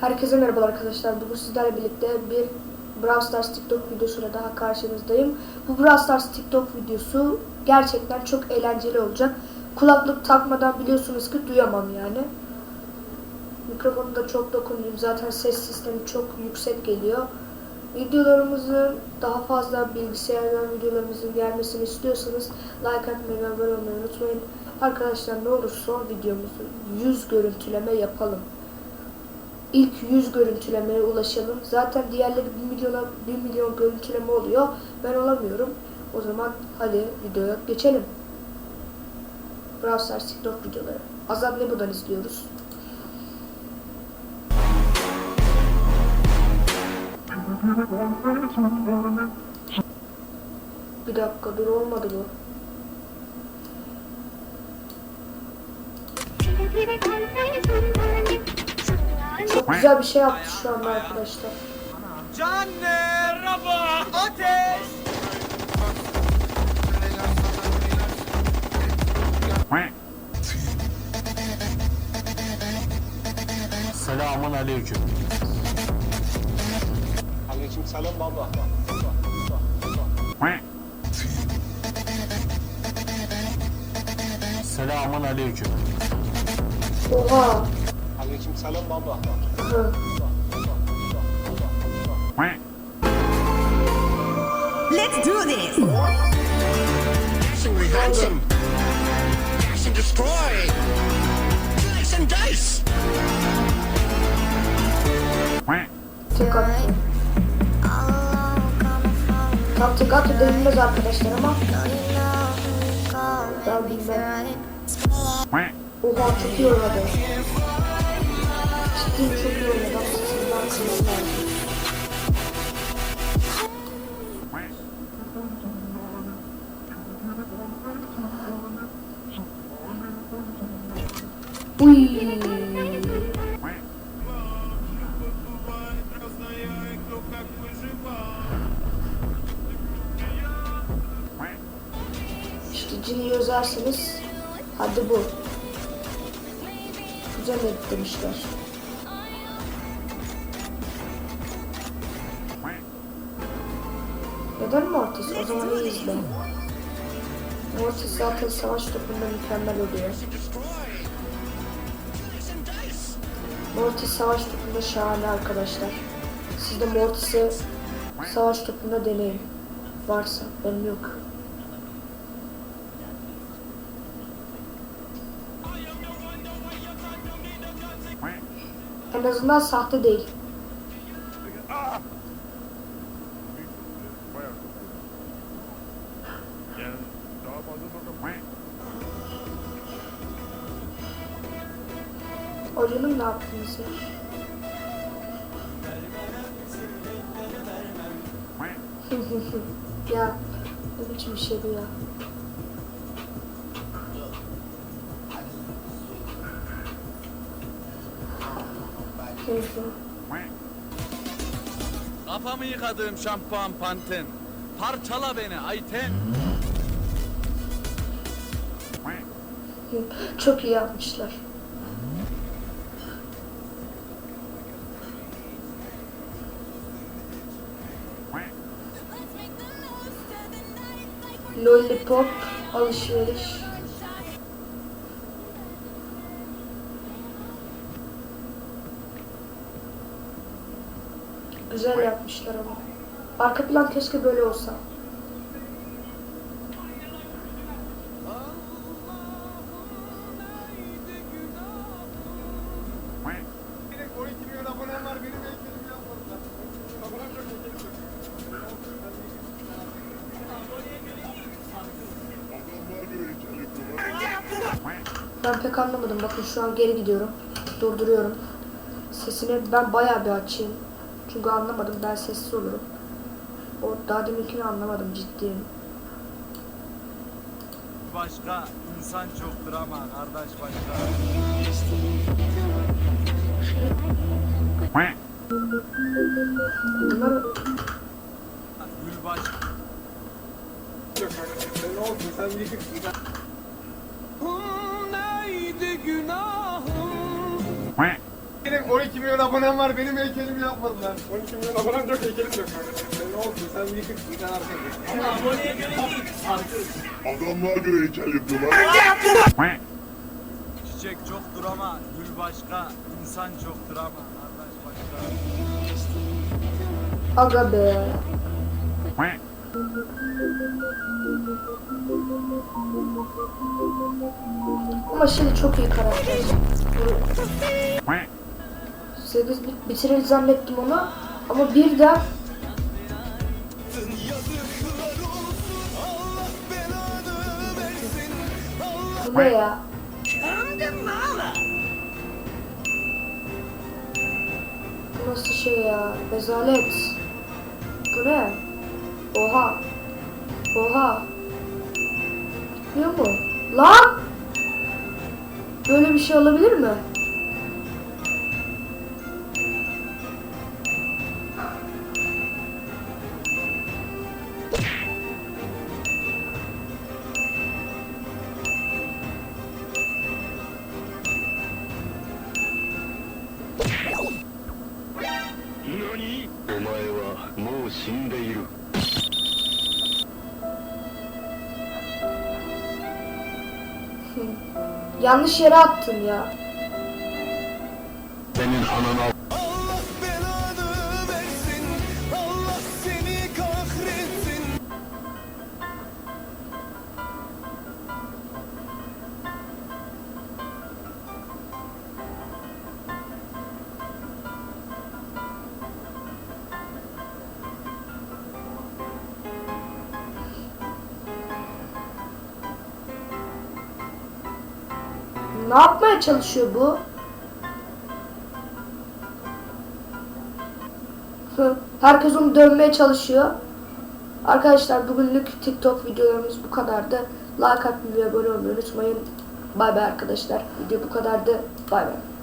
Herkese merhaba arkadaşlar. Bugün sizlerle birlikte bir Brawl Stars TikTok videosuyla daha karşınızdayım. Bu Brawl Stars TikTok videosu gerçekten çok eğlenceli olacak. Kulaklık takmadan biliyorsunuz ki duyamam yani. Mikrofonu da çok dokunayım. Zaten ses sistemi çok yüksek geliyor. Videolarımızın daha fazla bilgisayardan videolarımızın gelmesini istiyorsanız like atmayı ve abone olmayı unutmayın. Arkadaşlar ne olur son videomuzu 100 görüntüleme yapalım. İlk 100 görüntülemeye ulaşalım. Zaten diğerleri 1 milyona 1 milyon görüntüleme oluyor. Ben olamıyorum. O zaman hadi videoya geçelim. Brawl Stars TikTok videoları. Azam Lebu'dan izliyoruz. Bir dakika dur olmadı bu. Çok güzel bir şey yaptı şu anda arkadaşlar. Canne Raba Ateş Selamun aleyküm. Aleyküm selam baba. Selamun aleyküm. Oha. Aleyküm selam baba. Let's do this. Dash and. Dash and destroy. Dash and dice. Çıkar. Kaptık kaptık dönmez arkadaşlar ama. Daha bilmem. Oha to iyi her. Uy. İşte cini özerseniz hadi bu. Güzel Neden Mortis? O zaman iyi izle. Mortis zaten savaş topunda mükemmel oluyor. Mortis savaş topunda şahane arkadaşlar. Siz de Mortis'i savaş topunda deneyin. Varsa, benim yok. En azından sahte değil. Hocamın ne yaptınız ya? ya ne biçim bir şey bu ya? Neyse. Kafamı yıkadığım şampuan panten Parçala beni Ayten Çok iyi yapmışlar. Lollipop alışveriş. Güzel yapmışlar ama. Arka plan keşke böyle olsa. Ben pek anlamadım. Bakın şu an geri gidiyorum. Durduruyorum. Sesini ben bayağı bir açayım. Çünkü anlamadım. Ben sessiz olurum. O daha deminkini anlamadım ciddiyim. Başka insan çoktur ama kardeş başka Bunlar Gül baş Sen ne olsun sen 12 milyon abonen var benim heykelimi yapmadılar. 12 milyon abonem yok heykelim yok. Sen ne oldu? Sen bir yıkık bir tane arkadaş. Adamlar göre heykel yapıyorlar. Çiçek çoktur ama gül başka, insan çoktur ama kardeş başka. Aga be. Ama şimdi çok iyi karakter. 8 bit bitirir zannettim onu. Ama birden Bu ne ya? Bu nasıl şey ya? Rezalet. Bu ne? Oha. Oha. Bitmiyor mu? Lan! Böyle bir şey olabilir mi? Yanlış yere attın ya. Senin anana Ne yapmaya çalışıyor bu? Herkes onu dövmeye çalışıyor. Arkadaşlar bugünlük TikTok videolarımız bu kadardı. Like atmayı ve abone olmayı unutmayın. Bay bay arkadaşlar. Video bu kadardı. Bay bay.